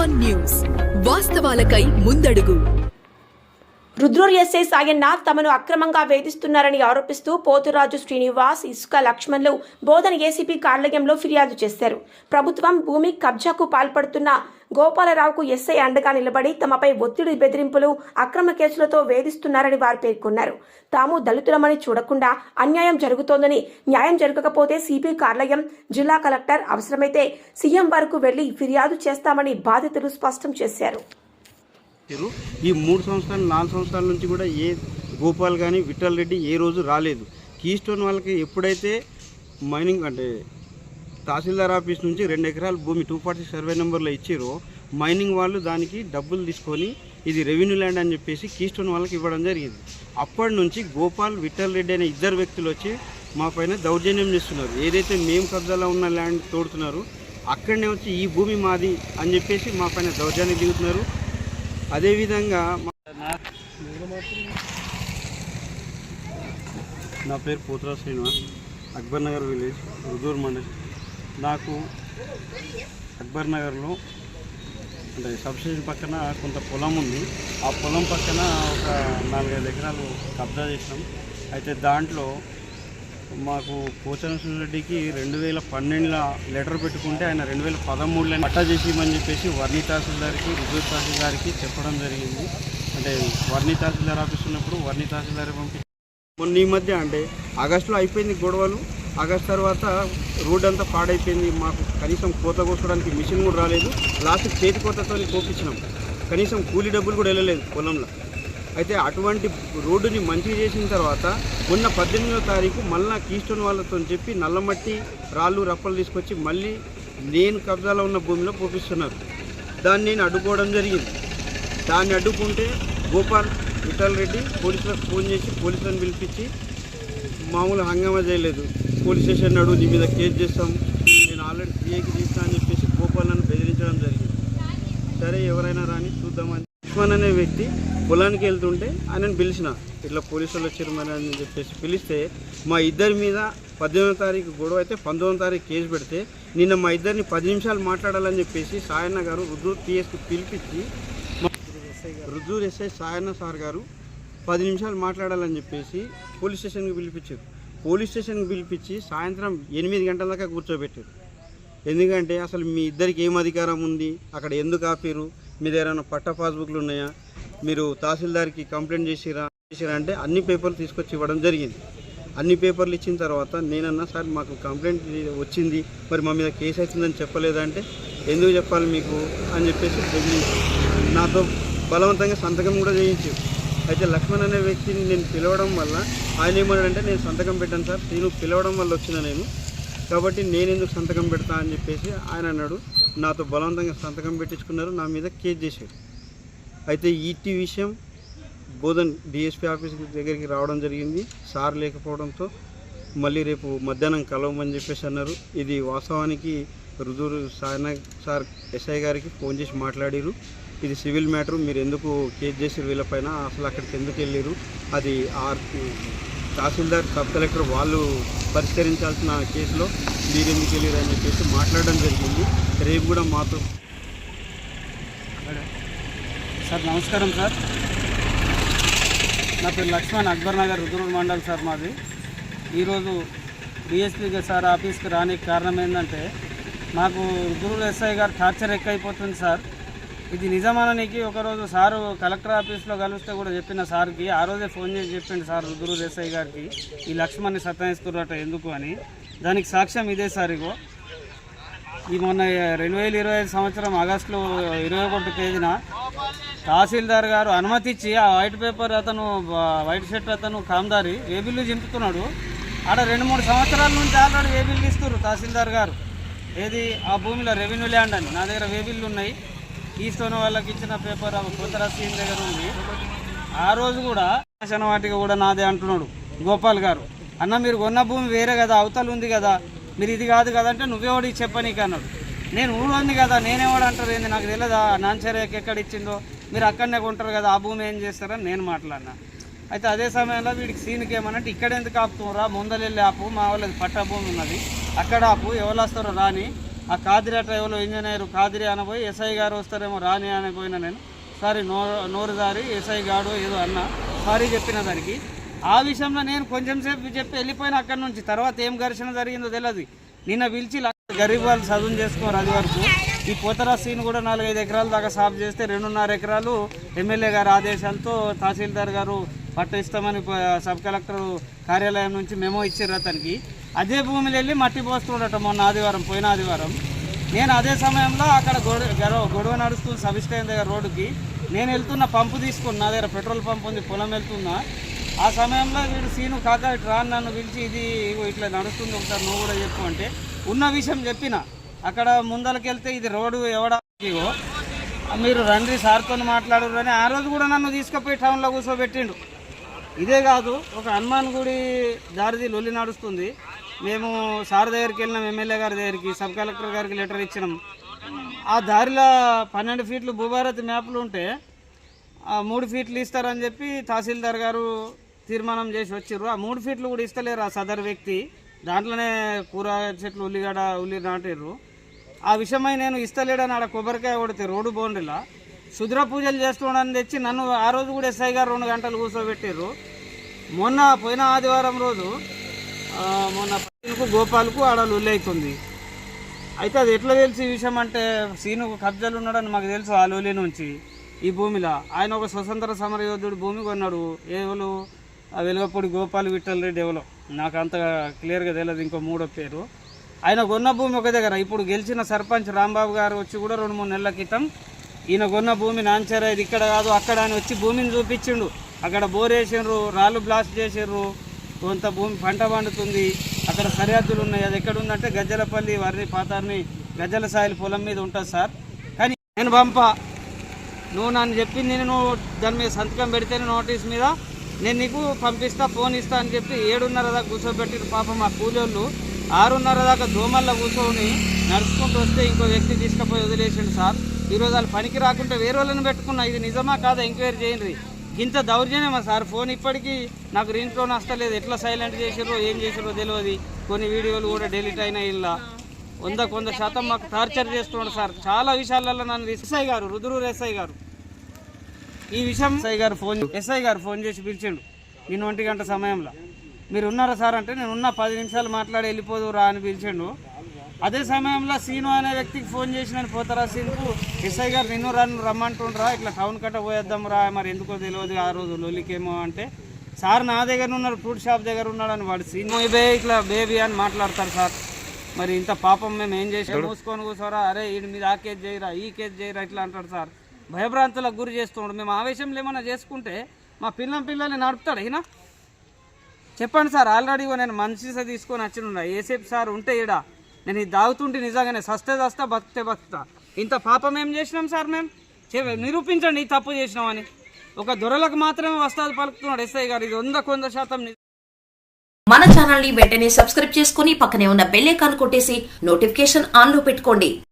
One news వాస్తవాలకై ముందడుగు. Rudrur SI Sayanna తమను అక్రమంగా వేధిస్తున్నారని ఆరోపిస్తూ పోతురాజు శ్రీనివాస్ ఇసుక లక్ష్మణ్లు బోధన ఏసీపీ కార్యాలయంలో ఫిర్యాదు చేశారు. ప్రభుత్వం భూమి కబ్జాకు పాల్పడుతున్న గోపాలరావుకు ఎస్ఐ అండగా నిలబడి తమపై ఒత్తిడి బెదిరింపులు అక్రమ కేసులతో వేధిస్తున్నారని వారు పేర్కొన్నారు. తాము దళితులమని చూడకుండా అన్యాయం జరుగుతోందని న్యాయం జరగకపోతే సిపి కార్యాలయం జిల్లా కలెక్టర్ అవసరమైతే సీఎం వరకు వెళ్ళి ఫిర్యాదు చేస్తామని బాధితులు స్పష్టం చేశారు. చేశారు. ఈ మూడు సంవత్సరాలు నాలుగు సంవత్సరాల నుంచి కూడా ఏ గోపాల్ కానీ విఠల్ రెడ్డి ఏ రోజు రాలేదు. కీ స్టోన్ వాళ్ళకి ఎప్పుడైతే మైనింగ్ అంటే తహసీల్దార్ ఆఫీస్ నుంచి రెండు ఎకరాల భూమి టూ ఫార్టీ సర్వే నెంబర్లో ఇచ్చారో మైనింగ్ వాళ్ళు దానికి డబ్బులు తీసుకొని ఇది రెవెన్యూ ల్యాండ్ అని చెప్పేసి కీస్టోన్ వాళ్ళకి ఇవ్వడం జరిగింది. అప్పటి నుంచి గోపాల్ విఠల్ రెడ్డి అనే ఇద్దరు వ్యక్తులు వచ్చి మా పైన దౌర్జన్యం చేస్తున్నారు. ఏదైతే మేము కబ్జాలో ఉన్న ల్యాండ్ తోడుతున్నారు అక్కడనే వచ్చి ఈ భూమి మాది అని చెప్పేసి మా పైన దౌర్జన్యం దిగుతున్నారు. అదేవిధంగా మా- నా పేరు పోతరా శ్రీనివాస్ అక్బర్ నగర్ విలేజ్ రుదూర్ మండల్. నాకు అక్బర్ నగర్లో అంటే సబ్స్టేషన్ పక్కన కొంత పొలం ఉంది. ఆ పొలం పక్కన ఒక నాలుగైదు ఎకరాలు కబ్జా చేసినాం. అయితే దాంట్లో మాకు పోచన రెడ్డికి రెండు వేల పన్నెండులో లెటర్ పెట్టుకుంటే ఆయన రెండు వేల పదమూడులో పట్టా చేసిమని చెప్పేసి వర్ణి తహసీల్దార్కి రుజువు తహసీల్దార్కి చెప్పడం జరిగింది. అంటే వర్ణి తహసీల్దార్ ఆఫీస్ ఉన్నప్పుడు వర్ణి తహసీల్దార్ పంపి మొన్న ఈ మధ్య అంటే ఆగస్టులో అయిపోయింది గొడవలు. ఆగస్ట్ తర్వాత రోడ్ అంతా పాడైపోయింది. మాకు కనీసం కోత కోసుకోవడానికి మిషన్ కూడా రాలేదు. లాస్ట్ చేతి కోతతో కోపించినాం. కనీసం కూలీ డబ్బులు కూడా వెళ్ళలేదు పొలంలో. అయితే అటువంటి రోడ్డుని మంచిగా చేసిన తర్వాత మొన్న పద్దెనిమిదో తారీఖు మళ్ళా కీస్టోన్ వాళ్ళతో చెప్పి నల్లమట్టి రాళ్ళు రప్పలు తీసుకొచ్చి మళ్ళీ నేను కబ్జాలో ఉన్న భూమిలో పోపిస్తున్నారు. దాన్ని నేను అడ్డుకోవడం జరిగింది. దాన్ని అడ్డుకుంటే గోపాల్ విఠల్ రెడ్డి పోలీసులకు ఫోన్ చేసి పోలీసులను పిలిపించి మామూలు హంగామా చేయలేదు. పోలీస్ స్టేషన్ నడు నీ మీద కేసు చేస్తాం. నేను ఆల్రెడీ సీఏకి తీస్తా అని చెప్పేసి గోపాల్ నన్ను బెదిరించడం జరిగింది. సరే ఎవరైనా రాని చూద్దామని లక్ష్మణ్ అనే వ్యక్తి పొలానికి వెళ్తుంటే ఆయనను పిలిచిన. ఇట్లా పోలీసు వాళ్ళు వచ్చారు మరి అని చెప్పేసి పిలిస్తే మా ఇద్దరి మీద పద్దెనిమిదో తారీఖు గొడవ అయితే పంతొమ్మిదో తారీఖు కేసు పెడితే నిన్న మా ఇద్దరిని పది నిమిషాలు మాట్లాడాలని చెప్పేసి సాయన్న గారు రుజువు టీఎస్కి పిలిపించి రుజువు ఎస్ఐ సాయన్న సార్ గారు పది నిమిషాలు మాట్లాడాలని చెప్పేసి పోలీస్ స్టేషన్కి పిలిపించారు. పోలీస్ స్టేషన్కి పిలిపించి సాయంత్రం ఎనిమిది గంటల దాకా కూర్చోబెట్టారు. ఎందుకంటే అసలు మీ ఇద్దరికి ఏం అధికారం ఉంది? అక్కడ ఎందుకు ఆపారు? మీ దగ్గర పట్ట పాస్బుక్లు ఉన్నాయా? మీరు తహసీల్దార్కి కంప్లైంట్ చేసిరా చేసిరా అంటే అన్ని పేపర్లు తీసుకొచ్చి ఇవ్వడం జరిగింది. అన్ని పేపర్లు ఇచ్చిన తర్వాత నేనన్నా సార్ మాకు కంప్లైంట్ వచ్చింది మరి మా మీద కేసు అవుతుందని చెప్పలేదంటే ఎందుకు చెప్పాలి మీకు? అని చెప్పేసి బెదిరించారు నాతో బలవంతంగా సంతకం కూడా చేయించారు అయితే లక్ష్మణ్ అనే వ్యక్తిని నేను పిలవడం వల్ల ఆయన ఏమన్నాడంటే నేను సంతకం పెట్టాను సార్ నేను పిలవడం వల్ల వచ్చిన నేను కాబట్టి నేను ఎందుకు సంతకం పెడతా? అని చెప్పేసి ఆయన అన్నాడు. నాతో బలవంతంగా సంతకం పెట్టించుకున్నారు. నా మీద కేసు చేశారు అయితే ఈటీ విషయం బోధన్ డిఎస్పీ ఆఫీస్ దగ్గరికి రావడం జరిగింది. సార్ లేకపోవడంతో మళ్ళీ రేపు మధ్యాహ్నం కలవమని చెప్పేసి అన్నారు. ఇది వాస్తవానికి రుజువు సాయన సార్ ఎస్ఐ గారికి ఫోన్ చేసి మాట్లాడారు. ఇది సివిల్ మ్యాటర్ మీరు ఎందుకు కేసు చేసి వీళ్ళపైన? అసలు అక్కడికి ఎందుకు వెళ్ళారు? అది ఆర్ తహసీల్దార్ సబ్ కలెక్టర్ వాళ్ళు పరిష్కరించాల్సిన కేసులో మీరు ఎందుకు వెళ్ళారు అని చెప్పేసి మాట్లాడడం జరిగింది. రేపు కూడా మాతో సార్ నమస్కారం సార్. నా పేరు లక్ష్మణ్ అక్బర్ నగర్ రుద్రూర్ మండల్ సార్ మాది. ఈరోజు డిఎస్పీ సార్ ఆఫీస్కి రానికి కారణం ఏంటంటే మాకు రుద్రూర్ ఎస్ఐ గారు టార్చర్ ఎక్కువైపోతుంది సార్. ఇది నిజమాననికి ఒకరోజు సారు కలెక్టర్ ఆఫీస్లో కలిస్తే కూడా చెప్పిన సార్కి ఆ రోజే ఫోన్ చేసి చెప్పింది సార్ రుద్రు ఎస్ఐ గారికి ఈ లక్ష్మణ్ని సతాయిస్తున్నట్టు ఎందుకు అని. దానికి సాక్ష్యం ఇదే సార్ ఇగో. ఈ మొన్న రెండు వేల ఇరవై ఐదు సంవత్సరం ఆగస్టులో ఇరవై ఒకటి తేదీన తహసీల్దార్ గారు అనుమతి ఇచ్చి ఆ వైట్ పేపర్ అతను వైట్ షర్ట్ అతను కామ్దారి వేబిల్లు చింపుతున్నాడు? ఆడ రెండు మూడు సంవత్సరాల నుంచి ఆల్రెడీ వేబిల్లు ఇస్తున్నారు తహసీల్దార్ గారు? ఏది? ఆ భూమిలో రెవెన్యూ ల్యాండ్ అని. నా దగ్గర వేబిల్లు ఉన్నాయి? ఈస్టోన్ వాళ్ళకి ఇచ్చిన పేపర్ ఆ కొత్త సీన్ దగ్గర ఉంది? ఆ రోజు కూడా శాసన వాటికి కూడా నాదే అంటున్నాడు గోపాల్ గారు. అన్న మీరు కొన్న భూమి వేరే కదా అవతలు ఉంది కదా. మీరు ఇది కాదు కదా అంటే నువ్వెవడికి చెప్పనీకి అన్నాడు. నేను ఊరు ఉంది కదా నేనేవాడు అంటారు ఏంది? నాకు తెలియదా నాన్చర్యకి ఎక్కడ ఇచ్చిందో? మీరు అక్కడనే కొంటారు కదా ఆ భూమి ఏం చేస్తారని నేను మాట్లాడినా. అయితే అదే సమయంలో వీడికి సీన్కి ఏమనంటే ఇక్కడ ఎందుకు ఆపుతున్నారా ముందలెళ్ళి ఆపు మా వాళ్ళది పట్టా భూమి ఉన్నది. అక్కడ ఆపు ఎవరు వస్తారో రాని. ఆ కాదిరి డ్రైవర్లో ఇంజనీర్ కాదిరి అనబోయి ఎస్ఐ గారు వస్తారేమో రాని అనిపోయినా నేను. సారీ నో నోరు దారి ఎస్ఐ గాడు ఏదో అన్న. సారీ చెప్పిన దానికి. ఆ విషయంలో నేను కొంచెం సేపు చెప్పి వెళ్ళిపోయిన అక్కడి నుంచి. తర్వాత ఏం ఘర్షణ జరిగిందో తెలియదు నిన్న పిలిచి గరీబ్ వాళ్ళు చదువు చేసుకోరు అది వరకు. ఈ పోతరా సీన్ కూడా నాలుగైదు ఎకరాల దాకా సాగు చేస్తే రెండున్నర ఎకరాలు ఎమ్మెల్యే గారి ఆదేశాలతో తహసీల్దార్ గారు పట్ట ఇస్తామని సబ్ కలెక్టర్ కార్యాలయం నుంచి మెమో ఇచ్చారు అతనికి. అదే భూమిలో వెళ్ళి మట్టి పోస్తుండట మొన్న ఆదివారం పోయిన ఆదివారం. నేను అదే సమయంలో అక్కడ గొడవ గొడవ గొడవ నడుస్తుంది దగ్గర రోడ్డుకి నేను వెళ్తున్న పంపు తీసుకుని నా దగ్గర పెట్రోల్ పంప్ ఉంది పొలం వెళ్తున్నా. ఆ సమయంలో వీడు సీను కాక ఇటు రాను నన్ను పిలిచి ఇది ఇట్లా నడుస్తుంది ఒకసారి నువ్వు కూడా చెప్పు అంటే ఉన్న విషయం చెప్పిన. అక్కడ ముందలకెళ్తే ఇది రోడ్డు ఎవడో మీరు రండి సార్తో మాట్లాడరు అని ఆ రోజు కూడా నన్ను తీసుకుపోయి టౌన్లో కూర్చోబెట్టిండు. ఇదే కాదు ఒక హనుమాన్ గుడి దారిది లొల్లి నడుస్తుంది. మేము సార్ దగ్గరికి వెళ్ళినాం ఎమ్మెల్యే గారి దగ్గరికి సబ్ కలెక్టర్ గారికి లెటర్ ఇచ్చినాం. ఆ దారిలో పన్నెండు ఫీట్లు భూభారతి మ్యాప్లు ఉంటే ఆ మూడు ఫీట్లు ఇస్తారని చెప్పి తహసీల్దార్ గారు తీర్మానం చేసి వచ్చిర్రు. ఆ మూడు ఫీట్లు కూడా ఇస్తలేరు ఆ సదర్ వ్యక్తి. దాంట్లోనే కూర చెట్లు ఉల్లిగడ ఉల్లి నాటిర్రు. ఆ విషయమై నేను ఇస్తలేడని ఆడ కొబ్బరికాయ కొడితే రోడ్డు బౌండరీలా శుద్ర పూజలు చేస్తుండని తెచ్చి నన్ను ఆ రోజు కూడా ఎస్ఐ గారు రెండు గంటలు కూర్చోబెట్టారు మొన్న పోయిన ఆదివారం రోజు మొన్న పైనకు గోపాలకు ఆడ లొల్లి అయితే అది ఎట్లా తెలిసి ఈ విషయం అంటే సీను కబ్జాలు ఉన్నాడని మాకు తెలుసు ఆ లోలే నుంచి ఈ భూమిలో. ఆయన ఒక స్వతంత్ర సమర యోధుడు భూమి కొన్నాడు. ఏవలు వెలుగపూడి గోపాల్ విఠల్ రెడ్డి ఎవలో? నాకు అంత క్లియర్గా తెలియదు ఇంకో మూడో పేరు. ఆయన కొన్న భూమి ఒక దగ్గర. ఇప్పుడు గెలిచిన సర్పంచ్ రాంబాబు గారు వచ్చి కూడా రెండు మూడు నెలల క్రితం ఈయన కొన్న భూమి నాంచారా ఇది ఇక్కడ కాదు అక్కడ అని వచ్చి భూమిని చూపించిండు. అక్కడ బోర్ వేసిండ్రు రాళ్ళు బ్లాస్ట్ చేసిండ్రు. కొంత భూమి పంట పండుతుంది అక్కడ సరిహద్దులు ఉన్నాయి. అది ఎక్కడ ఉందంటే గజ్జలపల్లి వర్రి పాతార్ని గజ్జల సాయిల్ పొలం మీద ఉంటుంది సార్. కానీ నేను పంప. నువ్వు నన్ను చెప్పింది నేను నువ్వు దాని మీద సంతకం పెడితేనే నోటీస్ మీద నేను నీకు పంపిస్తా ఫోన్ ఇస్తా అని చెప్పి ఏడున్నర దాకా కూర్చోబెట్టిన పాపం మా కూలోళ్ళు. ఆరున్నర దాకా దోమల్లో కూర్చొని నడుచుకుంటూ వస్తే ఇంకో వ్యక్తి తీసుకుపోయి వదిలేసిండు సార్. ఈరోజు వాళ్ళు పనికి రాకుంటే వేరే వాళ్ళని పెట్టుకున్నా. ఇది నిజమా కాదా? ఎంక్వైరీ చేయండి. ఇంత దౌర్జన్యమా సార్? ఫోన్ ఇప్పటికీ నాకు రింగ్ టోన్ వస్తలేదు. ఎట్లా సైలెంట్ చేసారో ఏం చేసారో తెలియదు కొన్ని వీడియోలు కూడా డెలిట్ అయినా ఇలా. వంద కొంత శాతం మాకు టార్చర్ చేస్తున్నాడు సార్. చాలా విషయాలలో నన్ను ఎస్ఐ గారు రుద్రూరు ఎస్ఐ గారు. ఈ విషయం ఎస్ఐ గారు ఫోన్ ఎస్ఐ గారు ఫోన్ చేసి పిలిచిండు. నేను ఒంటి గంట సమయంలో. మీరు ఉన్నారా సార్ అంటే నేను ఉన్న. పది నిమిషాలు మాట్లాడి వెళ్ళిపోదు రా అని పిలిచిండు. అదే సమయంలో సీను అనే వ్యక్తికి ఫోన్ చేసి నేను పోతారా సీన్కు ఎస్ఐ గారు నిన్ను రన్ను రమ్మంటుండ్రా ఇట్లా టౌన్ కట్ట పోయేద్దాం రా మరి ఎందుకో తెలియదు ఆ రోజు లొల్లికేమో అంటే. సార్ నా దగ్గర ఉన్నారు ఫ్రూట్ షాప్ దగ్గర ఉన్నాడని వాడు సీన్. బే ఇట్లా బేబీ అని మాట్లాడతారు సార్. మరి ఇంత పాపం మేము ఏం చేసాం మూసుకొని కూర్చోరా అరే వీడి మీద ఆ కేసు చేయరా ఈ కేసు చేయరా ఇట్లా అంటాడు సార్. భయభ్రాంతులకు గురి చేస్తున్నాడు. మేము ఆవేశంలో ఏమైనా చేసుకుంటే మా పిల్లం పిల్లల్ని నడుపుతాడు. అయినా చెప్పండి సార్ ఆల్రెడీ నేను మనిషి తీసుకొని వచ్చిన ఏసేపు సార్ ఉంటే ఈడ నేను ఇది దాగుతుంటే నిజంగానే సస్తే సస్తా బతితే బతుకుతా. ఇంత పాపం ఏం చేసినాం సార్ మేము చె- నిరూపించండి తప్పు చేసినామని. ఒక దొరలకు మాత్రమే వస్తాది పలుకుతున్నాడు ఎస్ఐ గారు. ఇది వంద కొంద శాతం మన ఛానల్ని వెంటనే సబ్స్క్రైబ్ చేసుకుని పక్కనే ఉన్న బెల్ ఐకాన్ కొట్టేసి నోటిఫికేషన్ ఆన్లో పెట్టుకోండి.